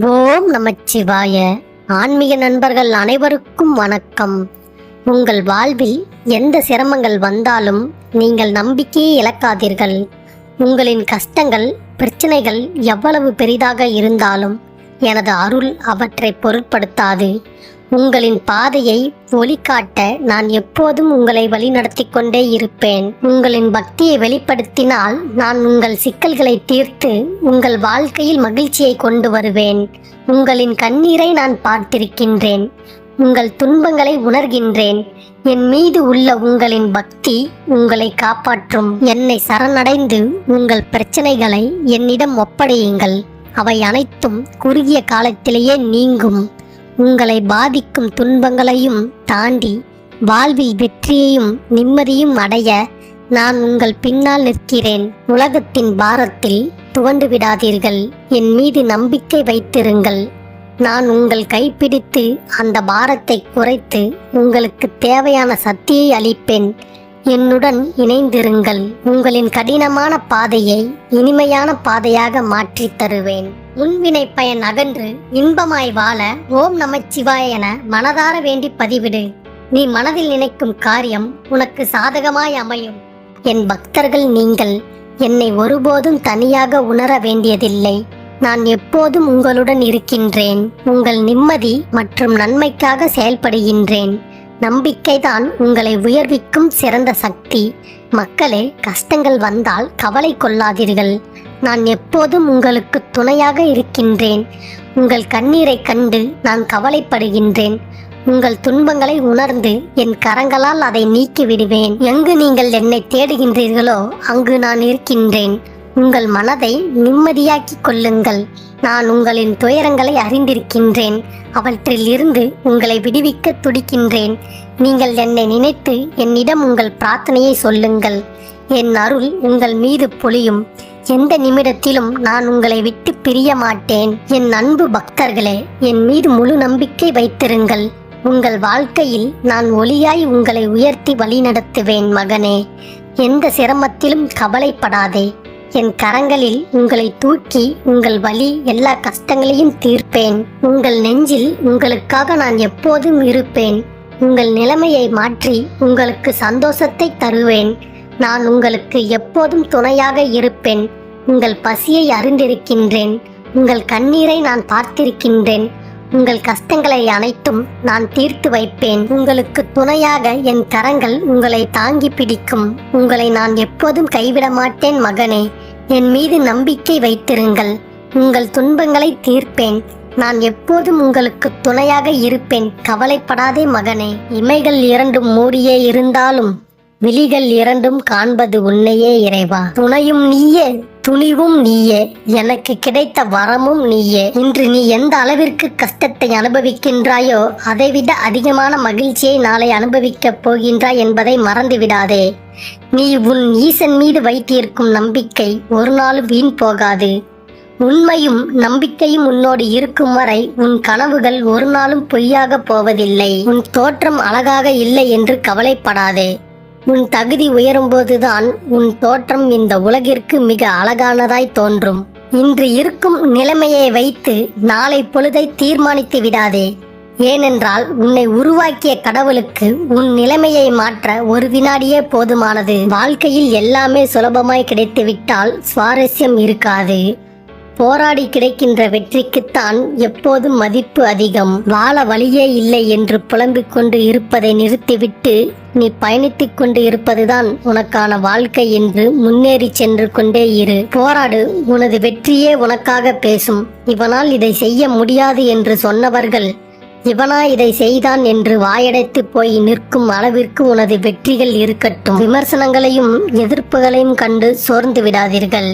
ஓம் நமச்சிவாய. ஆன்மீக நண்பர்கள் அனைவருக்கும் வணக்கம். உங்கள் வாழ்வில் எந்த சிரமங்கள் வந்தாலும் நீங்கள் நம்பிக்கையை இழக்காதீர்கள். உங்களின் கஷ்டங்கள் பிரச்சனைகள் எவ்வளவு பெரிதாக இருந்தாலும் எனது அருள் அவற்றை பொருட்படுத்தாது. உங்களின் பாதையை ஒளிக்காட்ட நான் எப்போதும் உங்களை வழிநடத்தி கொண்டே இருப்பேன். உங்களின் பக்தியை வெளிப்படுத்தினால் நான் உங்கள் சிக்கல்களை தீர்த்து உங்கள் வாழ்க்கையில் மகிழ்ச்சியை கொண்டு வருவேன். உங்களின் கண்ணீரை நான் பார்த்திருக்கின்றேன். உங்கள் துன்பங்களை உணர்கின்றேன். என் மீது உள்ள உங்களின் பக்தி உங்களை காப்பாற்றும். என்னை சரணடைந்து உங்கள் பிரச்சனைகளை என்னிடம் ஒப்படையுங்கள். அவை அனைத்தும் குறுகிய காலத்திலேயே நீங்கும். உங்களை பாதிக்கும் துன்பங்களையும் தாண்டி வாழ்வில் வெற்றியையும் நிம்மதியும் அடைய நான் உங்கள் பின்னால் நிற்கிறேன். உலகத்தின் பாரத்தில் துவண்டு விடாதீர்கள். என் மீது நம்பிக்கை வைத்திருங்கள். நான் உங்கள் கைப்பிடித்து அந்த பாரத்தை குறைத்து உங்களுக்கு தேவையான சக்தியை அளிப்பேன். என்னுடன் இணைந்திருங்கள். உங்களின் கடினமான பாதையை இனிமையான பாதையாக மாற்றித் தருவேன். முன்வினை பயன் அகன்று இன்பமாய் வாழ ஓம் நமச்சிவாய என மனதார வேண்டி பதிவிடு. நீ மனதில் நினைக்கும் காரியம் உனக்கு சாதகமாய் அமையும். என் பக்தர்கள் நீங்கள் என்னை ஒருபோதும் தனியாக உணர வேண்டியதில்லை. நான் எப்போதும் உங்களுடன் இருக்கின்றேன். உங்கள் நிம்மதி மற்றும் நன்மைக்காக செயல்படுகின்றேன். நம்பிக்கைதான் உங்களை உயர்விக்கும் சிறந்த சக்தி. மக்களே கஷ்டங்கள் வந்தால் கவலை கொள்ளாதீர்கள். நான் எப்போதும் உங்களுக்கு துணையாக இருக்கின்றேன். உங்கள் கண்ணீரை கண்டு நான் கவலைப்படுகின்றேன். உங்கள் துன்பங்களை உணர்ந்து என் கரங்களால் அதை நீக்கி விடுவேன் எங்கு நீங்கள் என்னை தேடுகின்றீர்களோ அங்கு நான் இருக்கின்றேன். உங்கள் மனதை நிம்மதியாக்கிக் கொள்ளுங்கள். நான் உங்களின் துயரங்களை அறிந்திருக்கின்றேன். அவற்றில் இருந்து உங்களை விடுவிக்க துடிக்கின்றேன். நீங்கள் என்னை நினைத்து என்னிடம் உங்கள் பிரார்த்தனையை சொல்லுங்கள். என் அருள் உங்கள் மீது பொழியும். எந்த நிமிடத்திலும் நான் உங்களை விட்டு பிரிய மாட்டேன் என் அன்பு பக்தர்களே என் மீது முழு நம்பிக்கை வைத்திருங்கள். உங்கள் வாழ்க்கையில் நான் ஒளியாய் உங்களை உயர்த்தி வழிநடத்துவேன் மகனே. எந்த சிரமத்திலும் கவலைப்படாதே. என் கரங்களில் உங்களை தூக்கி உங்கள் வலி எல்லா கஷ்டங்களையும் தீர்ப்பேன். உங்கள் நெஞ்சில் உங்களுக்காக நான் எப்போதும் இருப்பேன். உங்கள் நிலைமையை மாற்றி உங்களுக்கு சந்தோஷத்தை தருவேன். நான் உங்களுக்கு எப்போதும் துணையாக இருப்பேன். உங்கள் பசியை அறிந்திருக்கின்றேன். உங்கள் கண்ணீரை நான் பார்த்திருக்கின்றேன். உங்கள் கஷ்டங்களை அனைத்தும் நான் தீர்த்து வைப்பேன். உங்களுக்கு துணையாக என் கரங்கள் உங்களை தாங்கி பிடிக்கும். உங்களை நான் எப்போதும் கைவிட மாட்டேன் மகனே. என் மீது நம்பிக்கை வைத்திருங்கள். உங்கள் துன்பங்களை தீர்ப்பேன். நான் எப்போதும் உங்களுக்கு துணையாக இருப்பேன். கவலைப்படாதே மகனே. இமைகள் இரண்டும் மூடியே இருந்தாலும் விழிகள் இரண்டும் காண்பது உன்னையே இறைவா. துணையும் நீயே. துணிவும் நீயே. எனக்கு கிடைத்த வரமும் நீயே. இன்று நீ எந்த அளவிற்கு கஷ்டத்தை அனுபவிக்கின்றாயோ அதைவிட அதிகமான மகிழ்ச்சியை நாளை அனுபவிக்கப் போகின்றாய் என்பதை மறந்துவிடாதே. நீ உன் ஈசன் மீது வைத்திருக்கும் நம்பிக்கை ஒரு நாளும் வீண் போகாது. உண்மையும் நம்பிக்கையும் உன்னோடு இருக்கும் வரை உன் கனவுகள் ஒரு நாளும் பொய்யாக போவதில்லை. உன் தோற்றம் அழகாக இல்லை என்று கவலைப்படாதே. உன் தகுதி உயரும்போதுதான் உன் தோற்றம் இந்த உலகிற்கு மிக அழகானதாய் தோன்றும். இன்று இருக்கும் நிலைமையை வைத்து நாளை பொழுதை தீர்மானித்து விடாதே. ஏனென்றால் உன்னை உருவாக்கிய கடவுளுக்கு உன் நிலைமையை மாற்ற ஒரு வினாடியே போதுமானது. வாழ்க்கையில் எல்லாமே சுலபமாய் கிடைத்துவிட்டால் சுவாரஸ்யம் இருக்காது. போராடி கிடைக்கின்ற வெற்றிக்குத்தான் எப்போதும் மதிப்பு அதிகம்? வாழ வழியே இல்லை என்று புலம்பிக் கொண்டு இருப்பதை நிறுத்திவிட்டு நீ பயணித்துக் கொண்டு இருப்பதுதான் உனக்கான வாழ்க்கை என்று முன்னேறி சென்று கொண்டே இரு. போராடு உனது வெற்றியே உனக்காக பேசும். இவனால் இதை செய்ய முடியாது என்று சொன்னவர்கள் இவனா இதை செய்தான் என்று வாயடைத்து போய் நிற்கும் அளவிற்கு உனது வெற்றிகள் இருக்கட்டும். விமர்சனங்களையும் எதிர்ப்புகளையும் கண்டு சோர்ந்து விடாதீர்கள்.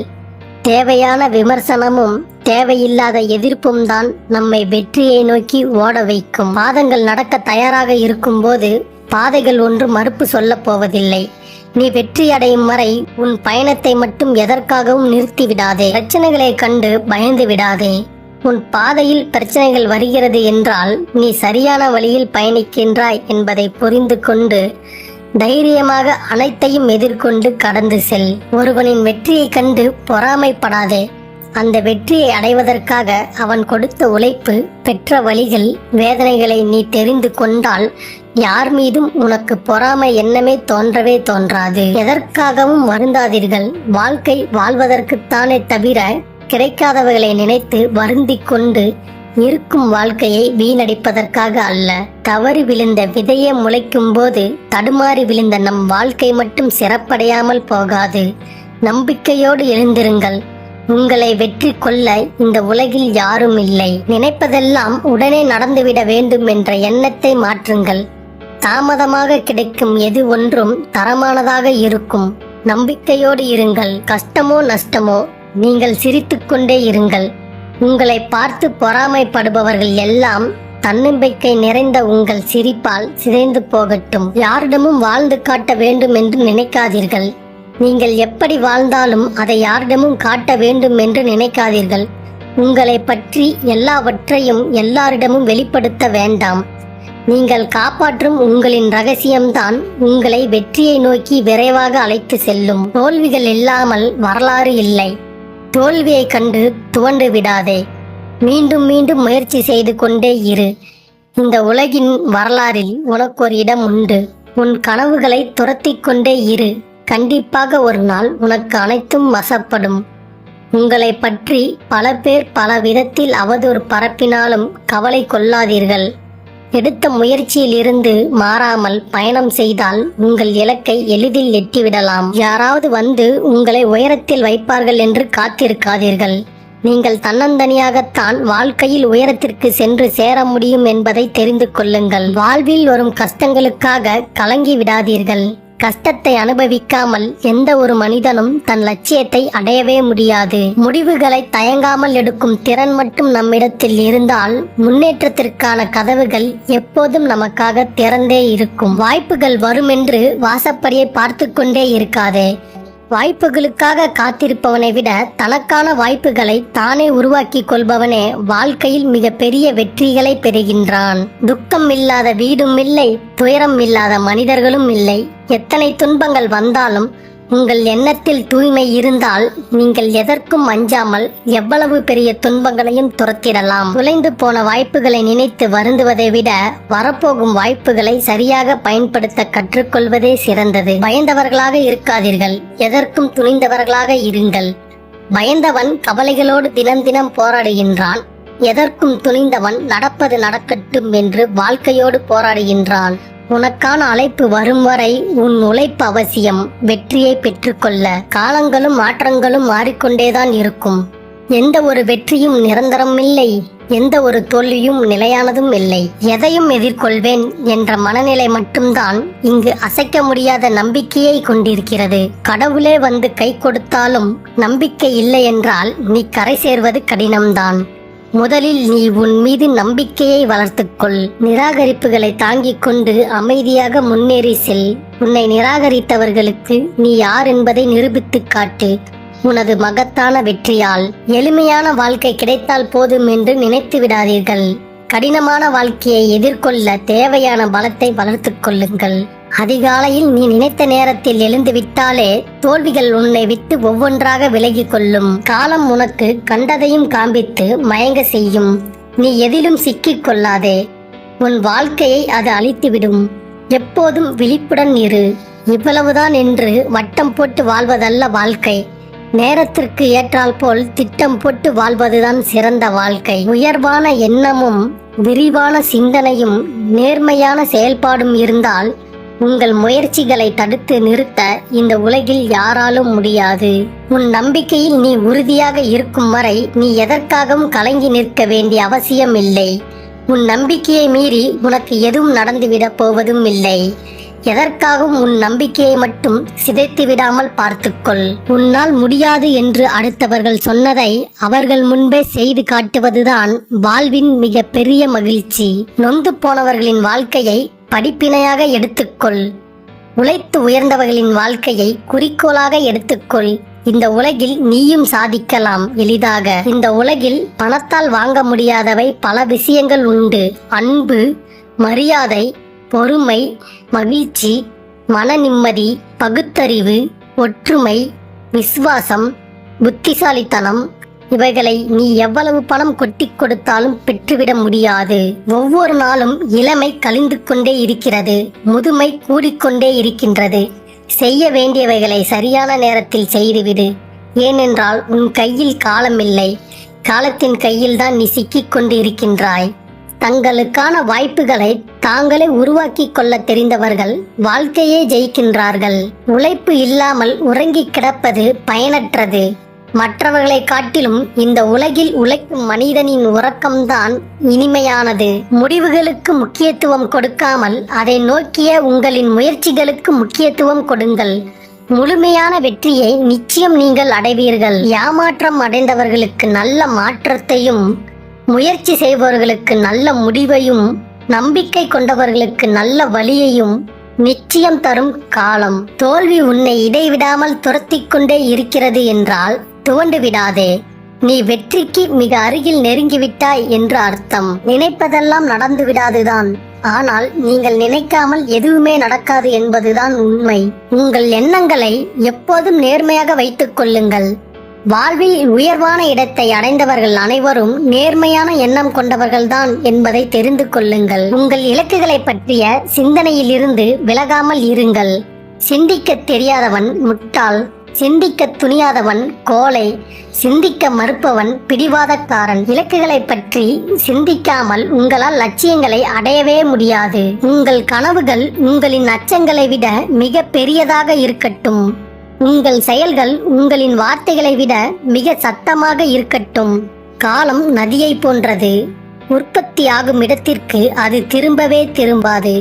தேவையான விமர்சனமும் தேவையில்லாத எதிர்ப்பும் தான் நம்மை வெற்றியை நோக்கி ஓட வைக்கும். பாதங்கள் நடக்க தயாராக இருக்கும்போது பாதைகள் ஒன்று மறுப்பு சொல்லப் போவதில்லை. நீ வெற்றி அடையும் வரை உன் பயணத்தை மட்டும் எதற்காகவும் நிறுத்தி விடாதே. பிரச்சனைகளை கண்டு பயந்து விடாதே. உன் பாதையில் பிரச்சனைகள் வருகிறது என்றால் நீ சரியான வழியில் பயணிக்கின்றாய் என்பதை புரிந்து கொண்டு தைரியமாக அனைத்தையும் எதிர்கொண்டு கடந்து செல். ஒருவனின் வெற்றியைக் கண்டு பொறாமைப்படாதே. அந்த வெற்றியை அடைவதற்காக அவன் கொடுத்த உழைப்பு பெற்ற வழிகள் வேதனைகளை நீ தெரிந்து கொண்டால் யார் மீதும் உனக்கு பொறாமை எண்ணமே தோன்றவே தோன்றாது. எதற்காகவும் வருந்தாதீர்கள். வாழ்க்கை வாழ்வதற்குத்தானே தவிர கிடைக்காதவைகளை நினைத்து வருந்திக் கொண்டு இருக்கும் வாழ்க்கையை வீணடிப்பதற்காக அல்ல. தவறி விழுந்த விதையே முளைக்கும் போது தடுமாறி விழுந்த நம் வாழ்க்கை மட்டும் சிறப்படையாமல் போகாது. நம்பிக்கையோடு எழுந்திருங்கள். உங்களை வெற்றி கொள்ள இந்த உலகில் யாரும் இல்லை. நினைப்பதெல்லாம் உடனே நடந்துவிட வேண்டும் என்ற எண்ணத்தை மாற்றுங்கள். தாமதமாக கிடைக்கும் எது ஒன்றும் தரமானதாக இருக்கும். நம்பிக்கையோடு இருங்கள். கஷ்டமோ நஷ்டமோ நீங்கள் சிரித்துக்கொண்டே இருங்கள். உங்களை பார்த்து பொறாமைப்படுபவர்கள் எல்லாம் தன்னம்பிக்கை நிறைந்த உங்கள் சிரிப்பால் சிதைந்து போகட்டும். யாரிடமும் வாழ்ந்து காட்ட வேண்டும் என்று நினைக்காதீர்கள். நீங்கள் எப்படி வாழ்ந்தாலும் அதை யாரிடமும் காட்ட வேண்டும் என்று நினைக்காதீர்கள். உங்களை பற்றி எல்லாவற்றையும் எல்லாரிடமும் வெளிப்படுத்த வேண்டாம். நீங்கள் காப்பாற்றும் உங்களின் ரகசியம்தான் உங்களை வெற்றியை நோக்கி விரைவாக அழைத்து செல்லும். தோல்விகள் இல்லாமல் வரலாறு இல்லை. தோல்வியை கண்டு துவண்டு விடாதே. மீண்டும் மீண்டும் முயற்சி செய்து கொண்டே இரு. இந்த உலகின் வரலாறில் உனக்கு ஒரு இடம் உண்டு. உன் கனவுகளை துரத்தி கொண்டே இரு. கண்டிப்பாக ஒரு நாள் உனக்கு அனைத்தும் வசப்படும். உங்களை பற்றி பல பேர் பல விதத்தில் அவதூறு பரப்பினாலும் கவலை கொள்ளாதீர்கள். எடுத்த முயற்சியிலிருந்து மாறாமல் பயணம் செய்தால் உங்கள் இலக்கை எளிதில் எட்டிவிடலாம். யாராவது வந்து உங்களை உயரத்தில் வைப்பார்கள் என்று காத்திருக்காதீர்கள். நீங்கள் தன்னந்தனியாகத்தான் வாழ்க்கையில் உயரத்திற்கு சென்று சேர முடியும் என்பதை தெரிந்து கொள்ளுங்கள். வாழ்வில் வரும் கஷ்டங்களுக்காக கலங்கி விடாதீர்கள். கஷ்டத்தை அனுபவிக்காமல் எந்த ஒரு மனிதனும் தன் லட்சியத்தை அடையவே முடியாது. முடிவுகளை தயங்காமல் எடுக்கும் திறன் மட்டும் நம்மிடத்தில் இருந்தால் முன்னேற்றத்திற்கான கதவுகள் எப்போதும் நமக்காக திறந்தே இருக்கும். வாய்ப்புகள் வருமென்று வாசப்படியை பார்த்து கொண்டே இருக்காதே. வாய்ப்புகளுக்காக காத்திருப்பவனை விட தனக்கான வாய்ப்புகளை தானே உருவாக்கி கொள்பவனே வாழ்க்கையில் மிக பெரிய வெற்றிகளை பெறுகின்றான். துக்கம் இல்லாத வீடும் இல்லை துயரம் இல்லாத மனிதர்களும் இல்லை. எத்தனை துன்பங்கள் வந்தாலும் உங்கள் எண்ணத்தில் தூய்மை இருந்தால் நீங்கள் எதற்கும் அஞ்சாமல் எவ்வளவு பெரிய துன்பங்களையும் துரத்திடலாம். குலைந்து போன வாய்ப்புகளை நினைத்து வருந்துவதை விட வரப்போகும் வாய்ப்புகளை சரியாக பயன்படுத்த கற்றுக்கொள்வதே சிறந்தது. பயந்தவர்களாக இருக்காதீர்கள். எதற்கும் துணிந்தவர்களாக இருங்கள். பயந்தவன் கவலைகளோடு தினம் தினம் போராடுகின்றான். எதற்கும் துணிந்தவன் நடப்பது நடக்கட்டும் என்று வாழ்க்கையோடு போராடுகின்றான். உனக்கான அழைப்பு வரும் வரை உன் உழைப்பு அவசியம். வெற்றியை பெற்றுக்கொள்ள காலங்களும் மாற்றங்களும் மாறிக்கொண்டேதான் இருக்கும். எந்த ஒரு வெற்றியும் நிரந்தரம் இல்லை. எந்த ஒரு தோல்வியும் நிலையானதும் இல்லை. எதையும் எதிர்கொள்வேன் என்ற மனநிலை மட்டும்தான் இங்கு அசைக்க முடியாத நம்பிக்கையை கொண்டிருக்கிறது. கடவுளே வந்து கை கொடுத்தாலும் நம்பிக்கை இல்லை என்றால் நீ கரை சேர்வது கடினம்தான். முதலில் நீ உன் மீது நம்பிக்கையை வளர்த்துக்கொள். நிராகரிப்புகளை தாங்கிக் கொண்டு அமைதியாக முன்னேறி செல். உன்னை நிராகரித்தவர்களுக்கு நீ யார் என்பதை நிரூபித்துக் காட்டு. உனது மகத்தான வெற்றியால். எளிமையான வாழ்க்கை கிடைத்தால் போதும் என்று நினைத்து விடாதீர்கள். கடினமான வாழ்க்கையை எதிர்கொள்ள தேவையான பலத்தை வளர்த்துக் கொள்ளுங்கள். அதிகாலையில் நீ நினைத்த நேரத்தில் எழுந்து விட்டாலே தோல்விகள் உன்னை விட்டு ஒவ்வொன்றாக விலகிக் கொள்ளும். காலம் உனக்கு கண்டதையும் காண்பித்து மயங்க செய்யும். நீ எதிலும் சிக்கிக் கொள்ளாதே. உன் வாழ்க்கையை அது அழித்துவிடும். எப்போதும் விழிப்புடன் இரு. இவ்வளவுதான் என்று வட்டம் போட்டு வாழ்வதல்ல வாழ்க்கை. நேரத்திற்கு ஏற்றால் போல் திட்டம் போட்டு வாழ்வதுதான் சிறந்த வாழ்க்கை. உயர்வான எண்ணமும் விரிவான சிந்தனையும் நேர்மையான செயல்பாடும் இருந்தால் உங்கள் முயற்சிகளை தடுத்து நிறுத்த இந்த உலகில் யாராலும் முடியாது. உன் நம்பிக்கையில் நீ உறுதியாக இருக்கும் வரை நீ எதற்காகவும் கலங்கி நிற்க வேண்டிய அவசியம் இல்லை. உன் நம்பிக்கையை மீறி உனக்கு எதுவும் நடந்துவிடப் போவதும் இல்லை. எதற்காகவும் உன் நம்பிக்கையை மட்டும் சிதைத்து விடாமல் பார்த்துக்கொள். உன்னால் முடியாது என்று அடுத்தவர்கள் சொன்னதை அவர்கள் முன்பே செய்து காட்டுவதுதான் வாழ்வின் மிக பெரிய மகிழ்ச்சி. நொந்து போனவர்களின் வாழ்க்கையை படிப்பினையாக எடுத்துக்கொள். உழைத்து உயர்ந்தவர்களின் வாழ்க்கையை குறிக்கோளாக எடுத்துக்கொள். இந்த உலகில் நீயும் சாதிக்கலாம். எளிதாக. இந்த உலகில் பணத்தால் வாங்க முடியாதவை பல விஷயங்கள் உண்டு. அன்பு மரியாதை பொறுமை மகிழ்ச்சி மன நிம்மதி பகுத்தறிவு ஒற்றுமை விசுவாசம் புத்திசாலித்தனம் இவைகளை நீ எவ்வளவு பணம் கொட்டி கொடுத்தாலும் பெற்றுவிட முடியாது. ஒவ்வொரு நாளும் இளமை கழிந்து கொண்டே இருக்கிறது முதுமை கூடிக்கொண்டே இருக்கின்றது. செய்ய வேண்டியவைகளை சரியான நேரத்தில் செய்துவிடு. ஏனென்றால் உன் கையில் காலமில்லை. காலத்தின் கையில்தான் நீ சிக்கிக் கொண்டு இருக்கின்றாய் தங்களுக்கான வாய்ப்புகளை தாங்களே உருவாக்கி கொள்ள தெரிந்தவர்கள் வாழ்க்கையே ஜெயிக்கின்றார்கள். உழைப்பு இல்லாமல் உறங்கி கிடப்பது பயனற்றது. மற்றவர்களை காட்டிலும் இந்த உலகில் உழைக்கும் மனிதனின் உறக்கம்தான் இனிமையானது. முடிவுகளுக்கு முக்கியத்துவம் கொடுக்காமல் அதை நோக்கிய உங்களின் முயற்சிகளுக்கு முக்கியத்துவம் கொடுங்கள். முழுமையான வெற்றியை நிச்சயம் நீங்கள் அடைவீர்கள். ஏமாற்றம் அடைந்தவர்களுக்கு நல்ல மாற்றத்தையும் முயற்சி செய்பவர்களுக்கு நல்ல முடிவையும் நம்பிக்கை கொண்டவர்களுக்கு நல்ல வழியையும் நிச்சயம் தரும் காலம். தோல்வி உன்னை இடைவிடாமல் துரத்தி கொண்டே இருக்கிறது என்றால் துவண்டு விடாதே. நீ வெற்றிக்கு மிக அருகில் நெருங்கிவிட்டாய் என்று அர்த்தம். நினைப்பதெல்லாம் நடந்து விடாதுதான். ஆனால் நீங்கள் நினைக்காமல் எதுவுமே நடக்காது என்பதுதான் உண்மை. உங்கள் எண்ணங்களை எப்போதும் நேர்மையாக வைத்துக் கொள்ளுங்கள். வாழ்வில் உயர்வான இடத்தை அடைந்தவர்கள் அனைவரும் நேர்மையான எண்ணம் கொண்டவர்கள்தான் என்பதை தெரிந்து கொள்ளுங்கள். உங்கள் இலக்குகளை பற்றிய சிந்தனையிலிருந்து விலகாமல் இருங்கள். சிந்திக்க தெரியாதவன் முட்டாள். சிந்திக்க துணியாதவன் கோலை சிந்திக்க மறுப்பவன் பிடிவாதக்காரன். இலக்குகளை பற்றி சிந்திக்காமல் உங்களால் லட்சியங்களை அடையவே முடியாது. உங்கள் கனவுகள் உங்களின் அச்சங்களை விட மிக பெரியதாக இருக்கட்டும். உங்கள் செயல்கள் உங்களின் வார்த்தைகளை விட மிக சத்தமாக இருக்கட்டும். காலம் நதியை போன்றது. உற்பத்தியாகும் இடத்திற்கு அது திரும்பவே திரும்பாது.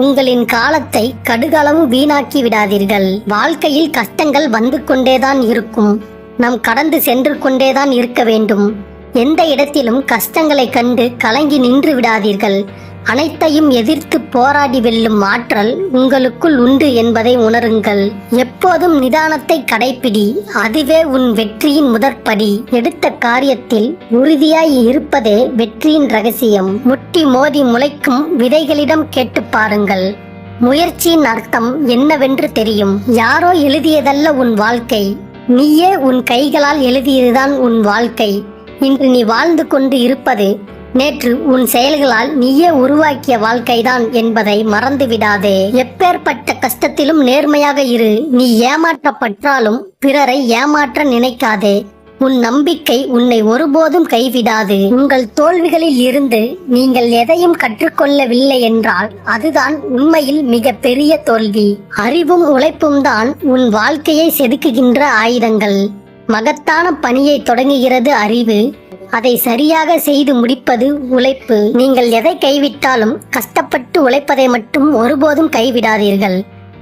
உங்களின் காலத்தை கடுகளவு வீணாக்கி விடாதீர்கள். வாழ்க்கையில் கஷ்டங்கள் வந்து கொண்டேதான் இருக்கும். நாம் கடந்து சென்று கொண்டேதான் இருக்க வேண்டும். எந்த இடத்திலும் கஷ்டங்களை கண்டு கலங்கி நின்று விடாதீர்கள். அனைத்தையும் எதிர்த்து போராடி வெல்லும் ஆற்றல் உங்களுக்குள் உண்டு என்பதை உணருங்கள். எப்போதும் நிதானத்தை கடைப்பிடி அதுவே உன் வெற்றியின் முதற்படி. எடுத்த காரியத்தில் உறுதியாய் இருப்பதே வெற்றியின் ரகசியம். முட்டி மோதி முளைக்கும் விதைகளிடம் கேட்டு பாருங்கள். முயற்சியின் அர்த்தம் என்னவென்று தெரியும். யாரோ எழுதியதல்ல உன் வாழ்க்கை. நீயே உன் கைகளால் எழுதியதுதான் உன் வாழ்க்கை. இன்று நீ வாழ்ந்து கொண்டு இருப்பது நேற்று உன் செயல்களால் நீயே உருவாக்கிய வாழ்க்கைதான் என்பதை மறந்து விடாதே எப்பேற்பட்ட கஷ்டத்திலும் நேர்மையாக இரு. நீ ஏமாற்றப்பட்டாலும் பிறரை ஏமாற்ற நினைக்காதே. உன் நம்பிக்கை உன்னை ஒருபோதும் கைவிடாது. உங்கள் தோல்விகளில் இருந்து நீங்கள் எதையும் கற்றுக்கொள்ளவில்லை என்றால் அதுதான் உண்மையில் மிக பெரிய தோல்வி. அறிவும் உழைப்பும் தான் உன் வாழ்க்கையை செதுக்குகின்ற ஆயுதங்கள். மகத்தான பணியை தொடங்குகிறது அறிவு. அதை சரியாக செய்து முடிப்பது உழைப்பு. நீங்கள் எதை கைவிட்டாலும் கஷ்டப்பட்டு உழைப்பதை மட்டும் ஒருபோதும் கைவிடாதீர்கள்.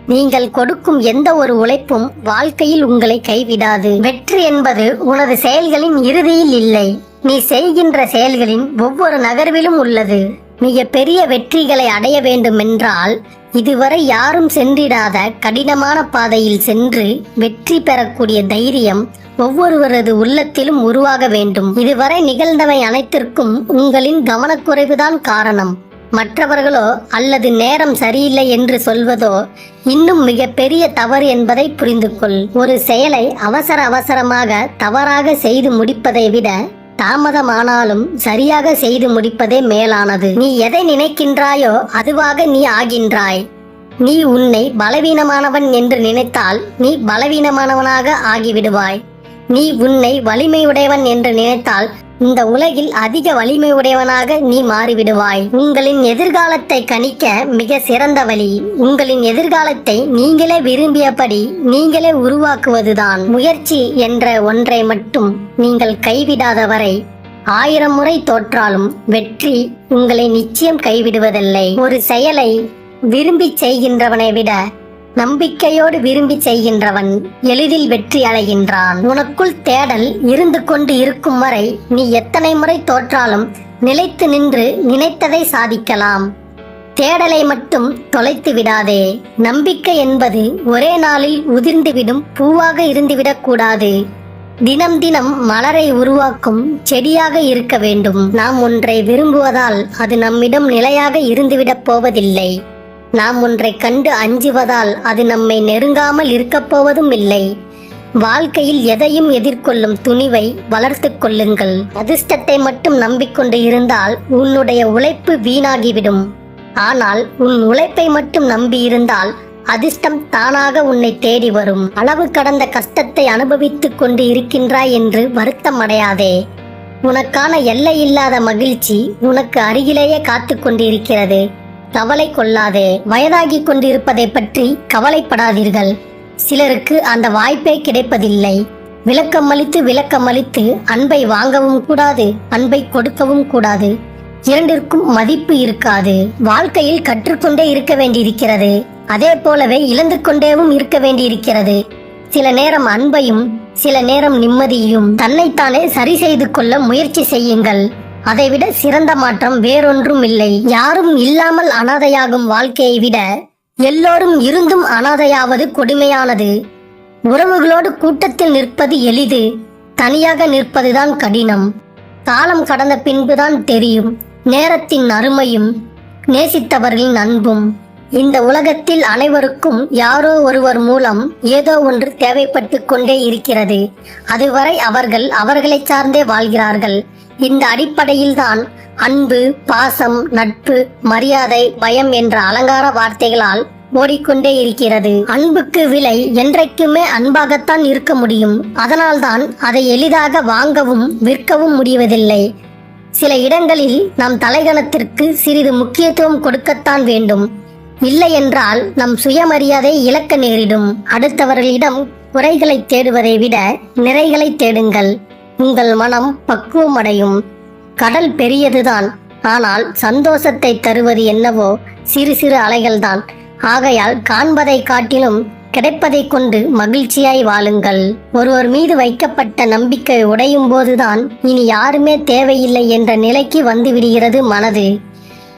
நீங்கள் கொடுக்கும் எந்த ஒரு உழைப்பும் வாழ்க்கையில் உங்களை கைவிடாது. வெற்றி என்பது உனது செயல்களின் இறுதியில் இல்லை. நீ செய்கின்ற செயல்களின் ஒவ்வொரு நகர்விலும் உள்ளது. மிக பெரிய வெற்றிகளை அடைய வேண்டுமென்றால் இதுவரை யாரும் சென்றிடாத கடினமான பாதையில் சென்று வெற்றி பெறக்கூடிய தைரியம் ஒவ்வொருவரது உள்ளத்திலும் உருவாக வேண்டும். இதுவரை நிகழ்ந்தவை அனைத்திற்கும் உங்களின் கவனக்குறைவுதான் காரணம். மற்றவர்களோ அல்லது நேரம் சரியில்லை என்று சொல்வதோ இன்னும் மிக பெரிய தவறு என்பதை புரிந்து கொள் ஒரு செயலை அவசர அவசரமாக தவறாக செய்து முடிப்பதை விட தாமதமானாலும் சரியாக செய்து முடிப்பதே மேலானது. நீ எதை நினைக்கின்றாயோ அதுவாக நீ ஆகின்றாய். நீ உன்னை பலவீனமானவன் என்று நினைத்தால் நீ பலவீனமானவனாக ஆகிவிடுவாய். நீ உன்னை வலிமையுடையவன் என்று நினைத்தால் இந்த உலகில் அதிக வலிமை உடையவனாக நீ மாறிவிடுவாய். உங்களின் எதிர்காலத்தை கணிக்க மிக சிறந்த வழி. உங்களின் எதிர்காலத்தை நீங்களே விரும்பியபடி நீங்களே உருவாக்குவதுதான். முயற்சி என்ற ஒன்றை மட்டும் நீங்கள் கைவிடாத வரை ஆயிரம் முறை தோற்றாலும் வெற்றி உங்களை நிச்சயம் கைவிடுவதில்லை. ஒரு செயலை விரும்பி செய்கின்றவனை விட நம்பிக்கையோடு விரும்பி செய்கின்றவன் எளிதில் வெற்றி அடைகின்றான். உனக்குள் தேடல் இருந்து கொண்டு இருக்கும் வரை நீ எத்தனை முறை தோற்றாலும் நிலைத்து நின்று நினைத்ததை சாதிக்கலாம். தேடலை மட்டும் தொலைத்து விடாதே. நம்பிக்கை என்பது ஒரே நாளில் உதிர்ந்துவிடும் பூவாக இருந்துவிடக்கூடாது தினம் தினம் மலரை உருவாக்கும் செடியாக இருக்க வேண்டும். நாம் ஒன்றை விரும்புவதால் அது நம்மிடம் நிலையாக இருந்துவிடப் போவதில்லை. நாம் ஒன்றை கண்டு அஞ்சுவதால் அது நம்மை நெருங்காமல் இருக்கப் போவதும் இல்லை. வாழ்க்கையில் எதையும் எதிர்கொள்ளும் துணிவை வளர்த்துக் கொள்ளுங்கள். அதிர்ஷ்டத்தை மட்டும் நம்பிக்கொண்டு இருந்தால் உன்னுடைய உழைப்பு வீணாகிவிடும். ஆனால் உன் உழைப்பை மட்டும் நம்பியிருந்தால் அதிர்ஷ்டம் தானாக உன்னை தேடி வரும். அளவு கடந்த கஷ்டத்தை அனுபவித்துக் கொண்டு இருக்கின்றாய் என்று வருத்தம் அடையாதே. உனக்கான எல்லையில்லாத மகிழ்ச்சி உனக்கு அருகிலேயே காத்து கொண்டிருக்கிறது. கவலை கொள்ளாதே. வயதாகி கொண்டிருப்பதை பற்றி கவலைப்படாதீர்கள். சிலருக்கு அந்த வாய்ப்பே கிடைப்பதில்லை. விளக்கம் அளித்து விளக்கம் அளித்து அன்பை வாங்கவும் கூடாது அன்பை கொடுக்கவும் கூடாது. இரண்டிற்கும் மதிப்பு இருக்காது. வாழ்க்கையில் கற்றுக்கொண்டே இருக்க வேண்டியிருக்கிறது. அதே போலவே இழந்து கொண்டேவும் இருக்க வேண்டியிருக்கிறது. சில நேரம் அன்பையும் சில நேரம் நிம்மதியையும் தன்னைத்தானே சரி செய்து கொள்ள முயற்சி செய்யுங்கள். அதைவிட சிறந்த மாற்றம் வேறொன்றும் இல்லை. யாரும் இல்லாமல் அனாதையாகும் வாழ்க்கையை விட எல்லோரும் இருந்தும் அனாதையாவது கொடுமையானது. உறவுகளோடு கூட்டத்தில் நிற்பது எளிது தனியாக நிற்பதுதான் கடினம். காலம் கடந்த பின்புதான் தெரியும் நேரத்தின் அருமையும் நேசித்தவர்களின் அன்பும். இந்த உலகத்தில் அனைவருக்கும் யாரோ ஒருவர் மூலம் ஏதோ ஒன்று தேவைப்பட்டு கொண்டே இருக்கிறது. அதுவரை அவர்கள் அவர்களை சார்ந்தே வாழ்கிறார்கள். இந்த அடிப்படையில்தான் அன்பு பாசம் நட்பு மரியாதை பயம் என்ற அலங்கார வார்த்தைகளால் ஓடிக்கொண்டே இருக்கிறது. அன்புக்கு விலை என்றைக்குமே அன்பாகத்தான் இருக்க முடியும். அதனால்தான் அதை எளிதாக வாங்கவும் விற்கவும் முடிவதில்லை. சில இடங்களில் நம் தலைகணத்திற்கு சிறிது முக்கியத்துவம் கொடுக்கத்தான் வேண்டும். இல்லை என்றால் நம் சுயமரியாதை இழக்க நேரிடும். அடுத்தவர்களிடம் குறைகளை தேடுவதை விட நிறைகளை தேடுங்கள். உங்கள் மனம் பக்குவமடையும். கடல் பெரியதுதான். ஆனால் சந்தோஷத்தை தருவது என்னவோ சிறு சிறு அலைகள்தான். ஆகையால் காண்பதை காட்டிலும் கிடைப்பதை கொண்டு மகிழ்ச்சியாய் வாழுங்கள். ஒருவர் மீது வைக்கப்பட்ட நம்பிக்கை உடையும் போதுதான் இனி யாருமே தேவையில்லை என்ற நிலைக்கு வந்துவிடுகிறது மனது.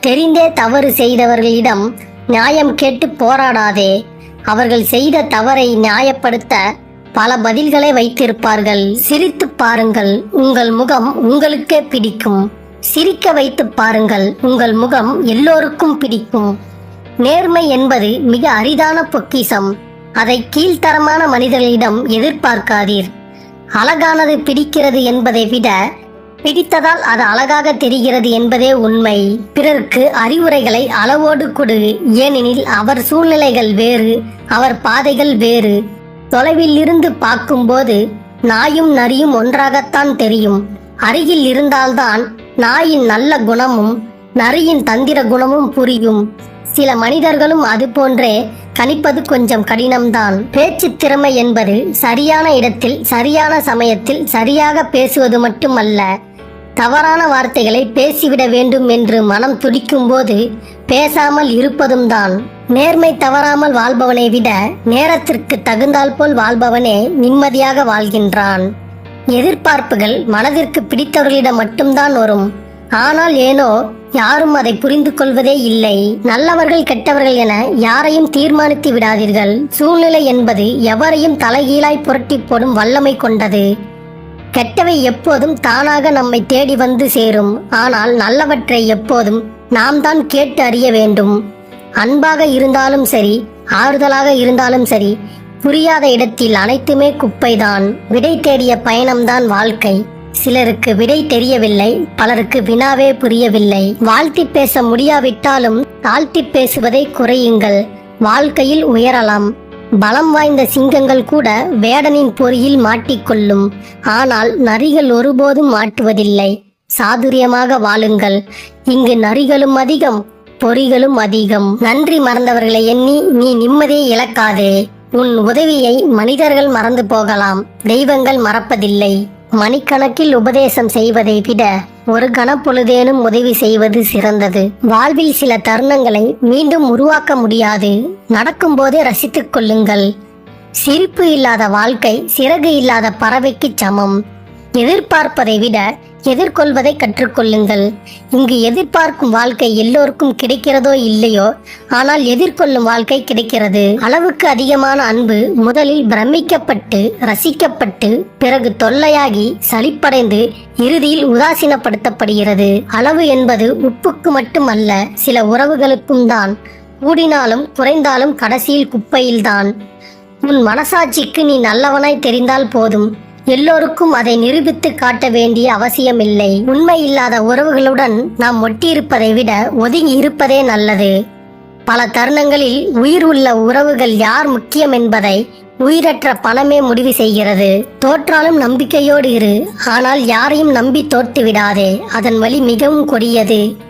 தெரிந்தே தவறு செய்தவர்களிடம் நியாயம் கேட்டு போராடாதே. அவர்கள் செய்த தவறை நியாயப்படுத்த பல பதில்களை வைத்திருப்பார்கள். சிரித்து பாருங்கள் உங்கள் முகம் உங்களுக்கே பிடிக்கும். சிரிக்க வைத்து பாருங்கள் உங்கள் முகம் எல்லோருக்கும் பிடிக்கும். நேர்மை என்பது மிக அரிதான பொக்கிஷம். அதை கீழ்த்தரமான மனிதர்களிடம் எதிர்பார்க்காதீர். அழகானது பிடிக்கிறது என்பதை விட பிடித்ததால் அது அழகாக தெரிகிறது என்பதே உண்மை. பிறருக்கு அறிவுரைகளை அளவோடு கொடு. ஏனெனில் அவர் சூழ்நிலைகள் வேறு அவர் பாதைகள் வேறு. தொலைவில் இருந்து பார்க்கும்போது நாயும் நரியும் ஒன்றாகத்தான் தெரியும். அருகில் இருந்தால்தான் நாயின் நல்ல குணமும் நரியின் தந்திர குணமும் புரியும். சில மனிதர்களும் அது போன்றே கணிப்பது கொஞ்சம் கடினம்தான். பேச்சு திறமை என்பது சரியான இடத்தில் சரியான சமயத்தில் சரியாக பேசுவது மட்டுமல்ல. தவறான வார்த்தைகளை பேசிவிட வேண்டும் என்று மனம் துடிக்கும் போது பேசாமல் இருப்பதும் தான் நேர்மை தவறாமல் வாழ்பவனை விட நேரத்திற்கு தகுந்தால் போல் வாழ்பவனே நிம்மதியாக வாழ்கின்றான். எதிர்பார்ப்புகள் மனதிற்கு பிடித்தவர்களிடம் மட்டும்தான் வரும். ஆனால் ஏனோ யாரும் அதை புரிந்து கொள்வதே இல்லை. நல்லவர்கள் கெட்டவர்கள் என யாரையும் தீர்மானித்து விடாதீர்கள். சூழ்நிலை என்பது எவரையும் தலைகீழாய் புரட்டி போடும் வல்லமை கொண்டது. கெட்டவை எப்போதும் தானாக நம்மை தேடி வந்து சேரும். ஆனால் நல்லவற்றை எப்போதும் நாம் தான் கேட்டு அறிய வேண்டும். அன்பாக இருந்தாலும் சரி ஆறுதலாக இருந்தாலும் சரி புரியாத இடத்தில் அனைத்துமே குப்பைதான். விடை தேடிய பயணம்தான் வாழ்க்கை. சிலருக்கு விடை தெரியவில்லை பலருக்கு வினாவே புரியவில்லை. வாழ்த்தி பேச முடியாவிட்டாலும் தாழ்த்தி பேசுவதை குறையுங்கள். வாழ்க்கையில் உயரலாம். பலம் வாய்ந்த சிங்கங்கள் கூட வேடனின் பொறியில் மாட்டிக்கொள்ளும். ஆனால் நரிகள் ஒருபோதும் மாட்டுவதில்லை. சாதுரியமாக வாழுங்கள். இங்கு நரிகளும் அதிகம் பொறிகளும் அதிகம். நன்றி மறந்தவர்களை எண்ணி நீ நிம்மதியை இழக்காதே. உன் உதவியை மனிதர்கள் மறந்து போகலாம். தெய்வங்கள் மறப்பதில்லை. மணிக்கணக்கில் உபதேசம் செய்வதை விட ஒரு கணப்பொழுதேனும் உதவி செய்வது சிறந்தது. வாழ்வில் சில தருணங்களை மீண்டும் உருவாக்க முடியாது. நடக்கும்போதே ரசித்துக் கொள்ளுங்கள். சிரிப்பு இல்லாத வாழ்க்கை சிறகு இல்லாத பறவைக்கு சமம். எதிர்பார்ப்பதை விட எதிர்கொள்வதை கற்றுக்கொள்ளுங்கள். இங்கு எதிர்பார்க்கும் வாழ்க்கை எல்லோருக்கும் கிடைக்கிறதோ இல்லையோ ஆனால் எதிர்கொள்ளும் வாழ்க்கை கிடைக்கிறது. அளவுக்கு அதிகமான அன்பு முதலில் பிரமிக்கப்பட்டு ரசிக்கப்பட்டு பிறகு தொல்லையாகி சளிப்படைந்து இறுதியில் உதாசீனப்படுத்தப்படுகிறது. அளவு என்பது உப்புக்கு மட்டுமல்ல சில உறவுகளுக்கும் தான். கூடினாலும் குறைந்தாலும் கடைசியில் குப்பையில்தான். உன் மனசாட்சிக்கு நீ நல்லவனாய் தெரிந்தால் போதும். எல்லோருக்கும் அதை நிரூபித்து காட்ட வேண்டிய அவசியமில்லை. உண்மை இல்லாத உறவுகளுடன் நாம் ஒட்டியிருப்பதை விட ஒதுங்கி இருப்பதே நல்லது. பல தருணங்களில் உயிர் உள்ள உறவுகள் யார் முக்கியம் என்பதை உயிரற்ற பணமே முடிவு செய்கிறது. தோற்றாலும் நம்பிக்கையோடு இரு. ஆனால் யாரையும் நம்பி தோற்று விடாதே. அதன் வழி மிகவும் கொடியது.